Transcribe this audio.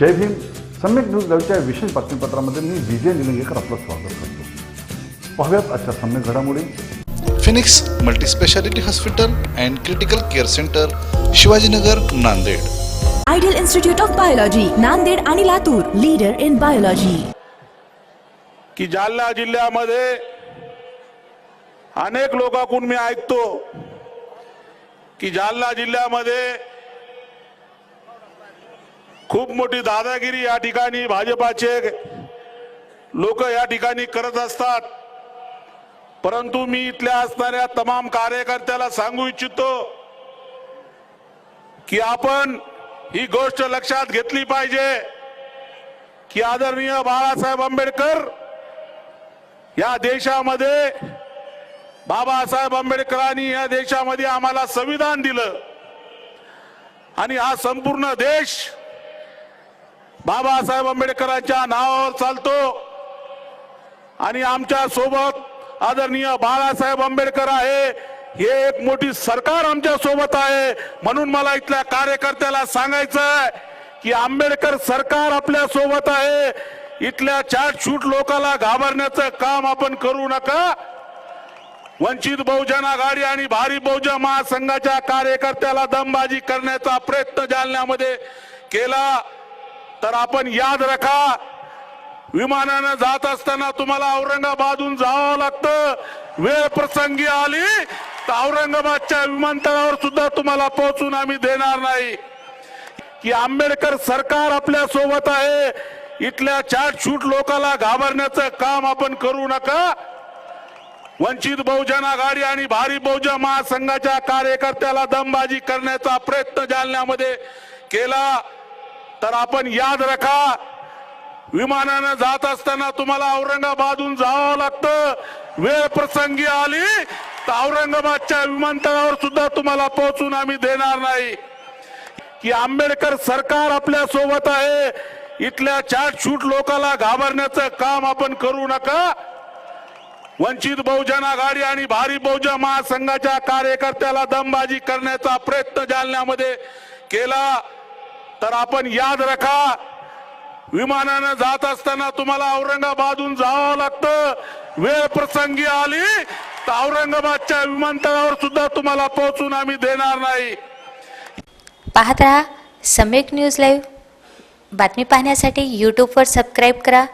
जय भीम. सम्यक न्यूज लाईव्हच्या विशेष बातमीपत्रामध्ये मी विजय निलंगेकर आपलं स्वागत करतो. पाहूयात आजच्या सम्यक घडामोडी. Phoenix multispeciality hospital and critical care centre Shivajinagar Nanded. Ideal institute of biology Nanded आणि लातूर लीडर इन बायोलॉजी की जालना जिल्ह्यामध्ये अनेक लोकांकडून मी ऐकतो की जालना जिल्ह्यामध्ये खूप मोठी दादागिरी या ठिकाणी भाजपाचे लोक या ठिकाणी करत असतात. परंतु मी इथल्या असणाऱ्या तमाम कार्यकर्त्याला सांगू इच्छितो की आपण ही गोष्ट लक्षात घेतली पाहिजे की आदरणीय बाळासाहेब आंबेडकर या देशामध्ये बाबासाहेब आंबेडकरांनी या देशामध्ये आम्हाला संविधान दिलं. आणि हा संपूर्ण देश बाबासाहेब आंबेडकरांच्या नावावर चालतो. आणि आमच्यासोबत आदरणीय बाळासाहेब आंबेडकर आहे. हे एक मोठी सरकार आमच्यासोबत आहे. म्हणून मला इथल्या कार्यकर्त्याला सांगायचं आहे की आंबेडकर सरकार आपल्यासोबत आहे. इथल्या चाटशूट लोकाला घाबरण्याचं काम आपण करू नका. वंचित बहुजन आघाडी आणि भारी बहुजन महासंघाच्या कार्यकर्त्याला दमबाजी करण्याचा प्रयत्न जालन्यामध्ये केला. तर आपण याद रखा विमानानं जात असताना तुम्हाला औरंगाबादहून जावं लागतं. वेळ प्रसंगी आली तर औरंगाबादच्या विमानतळावर सुद्धा तुम्हाला पोहोचून आम्ही देणार नाही. की आंबेडकर सरकार आपल्यासोबत आहे इथल्या छाटछूट लोकाला घाबरण्याचं काम आपण करू नका. वंचित बहुजन आघाडी आणि भारी बहुजन महासंघाच्या कार्यकर्त्याला दमबाजी करण्याचा प्रयत्न जालन्यामध्ये केला. तर आपण याद रखा विमानानं जात असताना तुम्हाला औरंगाबादहून जावं लागतं. वेळ प्रसंगी आली तर औरंगाबादच्या विमानतळावर सुद्धा तुम्हाला पोहोचून आम्ही देणार नाही. की आंबेडकर सरकार आपल्यासोबत आहे इथल्या छाटछूट शूट घाबरण्याचं काम आपण करू नका. वंचित बहुजन आघाडी आणि भारी बहुजन महासंघाच्या कार्यकर्त्याला दमबाजी करण्याचा प्रयत्न जालन्यामध्ये केला. तर आपण याद रखा विमानानं जात असताना तुम्हाला औरंगाबादहून जावं लागतं. वेळ प्रसंगी आली तर औरंगाबादच्या विमानतळावर सुद्धा तुम्हाला पोहोचून आम्ही देणार नाही. पाहत राहा सम्यक न्यूज लाईव्ह. बातमी पाहण्यासाठी यूट्यूबवर सबस्क्राईब करा.